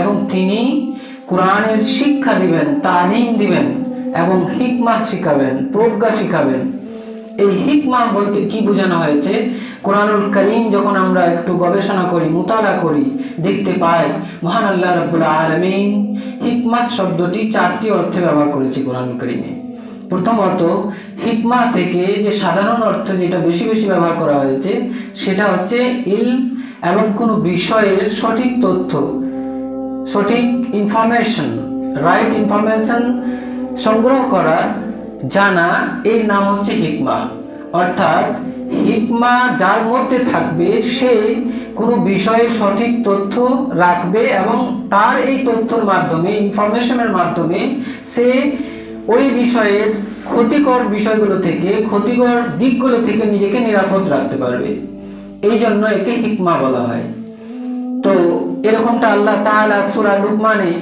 এবং তিনি কোরআনের শিক্ষা দিবেন, তালিম দিবেন, এবং হিকমা শিখাবেন, প্রজ্ঞা শিখাবেন। এই হিকমা বলতে কি বোঝানো হয়েছে? কোরআনুল করিম যখন আমরা একটু গবেষণা করি, মুতালা করি, দেখতে পাই, মহান আল্লাহ রব্বুল আলমিন হিকমাত শব্দটি চারটি অর্থে ব্যবহার করেছে কোরআনুল করিমে। প্রথমত, হিকমা থেকে যে সাধারণ অর্থে যেটা বেশি বেশি ব্যবহার করা হয়েছে, সেটা হচ্ছে ইল এবং কোনো বিষয়ের সঠিক তথ্য, সঠিক ইনফরমেশন রাইট ইনফরমেশন সংগ্রহ করা, জানা, এর নাম হচ্ছে হিকমা অর্থাৎ হিকমা যার মধ্যে থাকবে, সে কোনো বিষয়ে সঠিক তথ্য রাখবে এবং তার এই তথ্যের মাধ্যমে ইনফরমেশনের মাধ্যমে সে ওই বিষয়ের ক্ষতিকর বিষয়গুলো থেকে, ক্ষতিকর দিকগুলো থেকে নিজেকে নিরাপদ রাখতে পারবে। এই জন্য একে হিকমা বলা হয়। তো এরকমটা আল্লাহ তাআলা সূরা লুকমানে,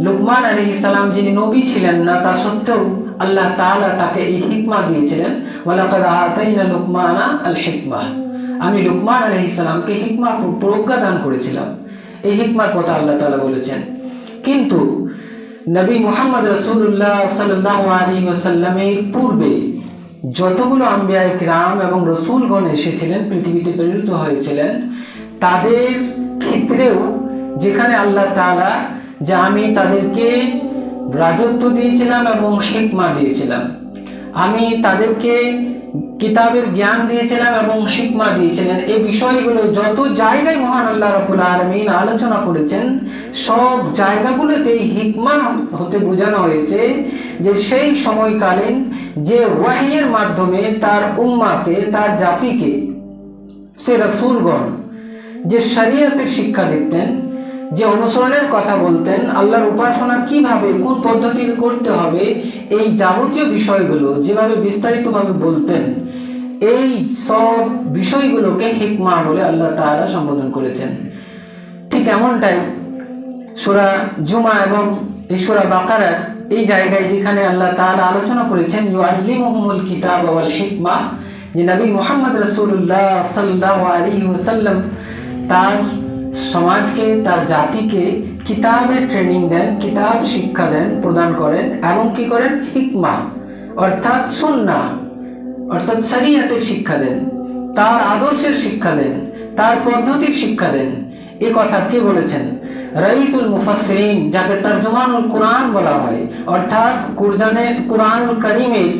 লুকমান আলাইহিস সালাম যিনি নবী ছিলেন না, তা সত্ত্বেও আল্লাহ তাআলা তাকে এই হিকমা দিয়েছিলেন, ওয়ালাকাদ লুকমানা আল হিকমা আমি লুকমান আলাইহিস সালামকে হিকমা প্রজ্ঞা দান করেছিলাম। এই হিকমার কথা আল্লাহ তাআলা বলেছেন। কিন্তু নবী মুহাম্মদ রাসূলুল্লাহ সাল্লাল্লাহু আলাইহি ওয়াসাল্লামের পূর্বে যতগুলো আম্বিয়ায় ক্রাম এবং রসুলগণ এসেছিলেন, পৃথিবীতে প্রেরিত হয়েছিলেন, তাদের ক্ষেত্রেও যেখানে আল্লাহ তালা যে আমি তাদেরকে রাজত্ব দিয়েছিলাম এবং হিকমা দিয়েছিলাম। আমি তাদেরকে কিতাবের জ্ঞান দিয়েছিলাম এবং হিকমা দিয়েছিলেন। এই বিষয়গুলো যত জায়গায় মহান আল্লাহ রবুল আলমিন আলোচনা করেছেন, সব জায়গাগুলোতে হিকমা হতে বোঝানো হয়েছে যে সেই সময়কালীন যে ওয়াহিয়ের মাধ্যমে তার উম্মাকে, তার জাতিকে, সে রসুলগণ যে শরীয়তের শিক্ষা দিতেন যে অনুসরণের কথা বলতেন, আল্লাহর উপাসনা কীভাবে, কোন পদ্ধতিতে করতে হবে, এই যাবতীয় বিষয়গুলো যেভাবে বিস্তারিতভাবে বলতেন, এই সব বিষয়গুলোকে হিকমা বলে আল্লাহ তাআলা সম্বোধন করেছেন। ঠিক এমনটাই সুরা জুমা এবং এই সুরা বাকারার এই জায়গায় যেখানে আল্লাহ তাআলা আলোচনা করেছেন, ইউআল্লিমুহুমুল কিতাব ওয়াল হিকমা, যে নবী মুহাম্মদ রাসূলুল্লাহ সাল্লাল্লাহু আলাইহি ওয়াসাল্লাম তার সমাজকে, তার জাতিকে কিতাবের ট্রেনিং দেন, কিতাব শিক্ষা দেন, প্রদান করেন এবং কি করেন? হিকমা, অর্থাৎ সুন্না, অর্থাৎ শরিয়াতের শিক্ষা দেন, তার আদর্শের শিক্ষা দেন, তার পদ্ধতির শিক্ষা দেন। এ কথা কে বলেছেন? রাইসুল মুফাসসিরিন, যাকে তর্জমানুল কোরআন বলা হয়, অর্থাৎ কুরজানের কোরআন করিমের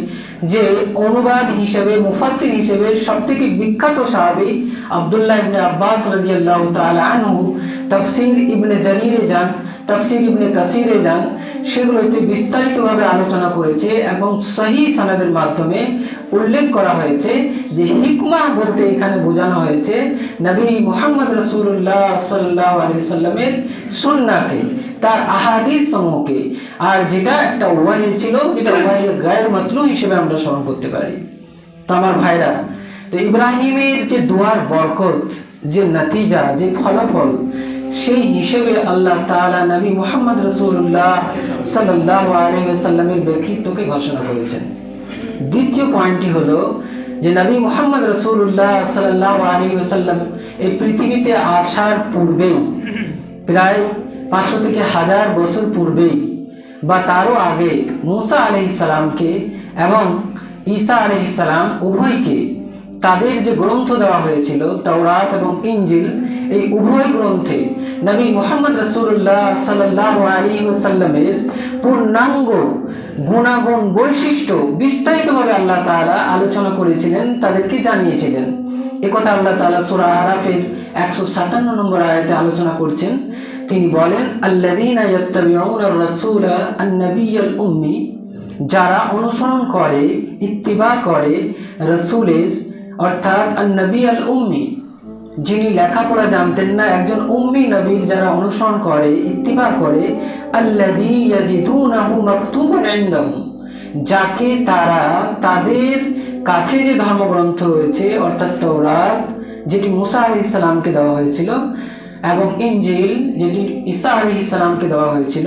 যে অনুবাদ হিসেবে, মুফাসসির হিসেবে সবথেকে বিখ্যাত সাহাবী আব্দুল্লাহ ইবনে আব্বাস রাদিয়াল্লাহু তাআলা আনহু তাফসীর ইবনে জারিরে যান, তাফসীর ইবনে কাসিরে যান, সেগুলোতে বিস্তারিতভাবে আলোচনা করেছে এবং সহি সনদের মাধ্যমে উল্লেখ করা হয়েছে যে হিকমা বলতে এখানে বোঝানো হয়েছে, নবী মুহাম্মদ রাসূলুল্লাহ সাল্লাল্লাহু আলাইহি সাল্লামের সুন্নাহকে। তার আহাদিস সমূহকে আর যেটা একটা ওয়াহি ছিল যেটা ওয়াহি গায়ের মাতলু হিসেবে আমরা স্মরণ করতে পারি। তো আমার ভাইরা, তো ইব্রাহিমের যে দোয়ার বরকত, যে নতিজা, যে ফলাফল, সেই হিসেবে আল্লাহ তাআলা নবী মুহাম্মদ রাসূলুল্লাহ সাল্লাল্লাহু আলাইহি ওয়াসাল্লামের ব্যক্তিত্বকে ঘোষণা করেছেন। দ্বিতীয় পয়েন্টটি হলো যে নবী মুহাম্মদ রাসূলুল্লাহ সাল্লাল্লাহু আলাইহি ওয়াসাল্লাম এই পৃথিবীতে আসার পূর্বেই প্রায় পাঁচশো থেকে হাজার বছর পূর্বেই বা তারও আগে মুসা আলাইহিস সালামকে এবং ঈসা আলাইহিস সালাম উভয়কে তাদের যে গ্রন্থ দেওয়া হয়েছিল, তাওরাত এবং ইঞ্জিল এই উভয় গ্রন্থে নবী মুহাম্মদ রাসূলুল্লাহ সাল্লাল্লাহু আলাইহি ওয়াসাল্লামের পূর্ণাঙ্গ গুণাগুণ বৈশিষ্ট্য বিস্তারিতভাবে আল্লাহ তাআলা আলোচনা করেছিলেন, তাদেরকে জানিয়েছিলেন। একথা আল্লাহ তাআলা সূরা আরাফের 157 নম্বর আয়াতে আলোচনা করছেন। তিনি বলেন আন-নাবিয়্যাল উম্মি, যারা অনুসরণ করে, ইত্তিবা করে রসুলের, অর্থাৎ নবী আল উম্মি, যিনি লেখাপড়া জানতেন না, একজন উম্মি নবীর যারা অনুসরণ করে, ইত্তিবা করে যাকে তারা তাদের কাছে যে ধর্মগ্রন্থ রয়েছে, অর্থাৎ তৌরাত যেটি মুসা আলাইহিস সালামকে দেওয়া হয়েছিল এবং ইঞ্জিল যেটি ঈসা আলী ইসলামকে দেওয়া হয়েছিল।